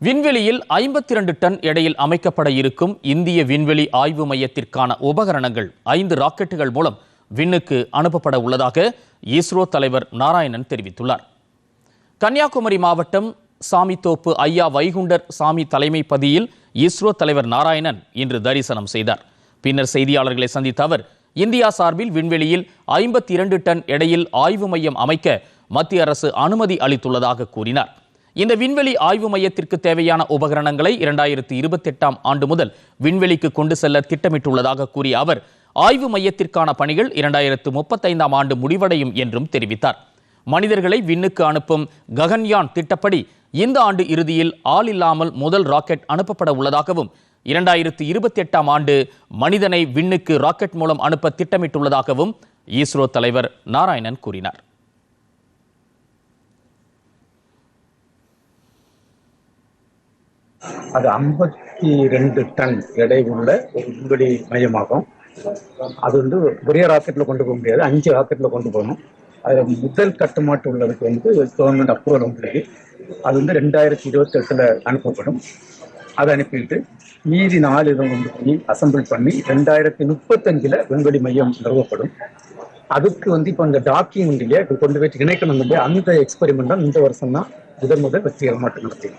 விண்வெளியில் ஐம்பத்தி இரண்டு டன் எடையில் அமைக்கப்பட இருக்கும் இந்திய விண்வெளி ஆய்வு மையத்திற்கான உபகரணங்கள் ஐந்து ராக்கெட்டுகள் மூலம் விண்ணுக்கு அனுப்பப்பட உள்ளதாக இஸ்ரோ தலைவர் நாராயணன் தெரிவித்துள்ளார். கன்னியாகுமரி மாவட்டம் சாமித்தோப்பு ஐயா வைகுண்டர் சாமி தலைமை பதியில் இஸ்ரோ தலைவர் நாராயணன் இன்று தரிசனம் செய்தார். பின்னர் செய்தியாளர்களை சந்தித்த அவர் இந்தியா சார்பில் விண்வெளியில் ஐம்பத்தி இரண்டு டன் எடையில் ஆய்வு மையம் அமைக்க மத்திய அரசு அனுமதி அளித்துள்ளதாக கூறினார். இந்த விண்வெளி ஆய்வு மையத்திற்கு தேவையான உபகரணங்களை இரண்டாயிரத்தி இருபத்தி எட்டாம் ஆண்டு முதல் விண்வெளிக்கு கொண்டு செல்ல திட்டமிட்டுள்ளதாக கூறிய அவர் ஆய்வு மையத்திற்கான பணிகள் இரண்டாயிரத்து முப்பத்தைந்தாம் ஆண்டு முடிவடையும் என்றும் தெரிவித்தார். மனிதர்களை விண்ணுக்கு அனுப்பும் ககன்யான் திட்டப்படி இந்த ஆண்டு இறுதியில் ஆள் இல்லாமல் முதல் ராக்கெட் அனுப்பப்பட உள்ளதாகவும் இரண்டாயிரத்து இருபத்தி எட்டாம் ஆண்டு மனிதனை விண்ணுக்கு ராக்கெட் மூலம் அனுப்ப திட்டமிட்டுள்ளதாகவும் இஸ்ரோ தலைவர் நாராயணன் கூறினார். அது ஐம்பத்தி ரெண்டு டன் எடை உள்ள ஒரு விண்வெளி மையமாகும். அது வந்து ஒரே ராக்கெட்ல கொண்டு போக முடியாது. அஞ்சு ராக்கெட்ல கொண்டு போகணும். அதுல முதல் கட்டுமாட்டு உள்ளதுக்கு வந்து கவர்மெண்ட் அப்ரூவல் வந்துருக்கு அது வந்து ரெண்டாயிரத்தி இருபத்தி எட்டுல அனுப்பப்படும். அதை அனுப்பிட்டு மீதி நாலு இதை கொண்டு போய் அசம்பிள் பண்ணி ரெண்டாயிரத்தி முப்பத்தஞ்சுல விண்வெளி மையம் நிறுவப்படும். அதுக்கு வந்து இப்போ இந்த டாக்கிங் இல்லையா? இப்போ கொண்டு போயிட்டு இணைக்கணும் இல்லையா? அந்த எக்ஸ்பெரிமெண்ட் தான் இந்த வருஷம் தான் முதல் முதல் வெற்றிகரமாக நடத்தி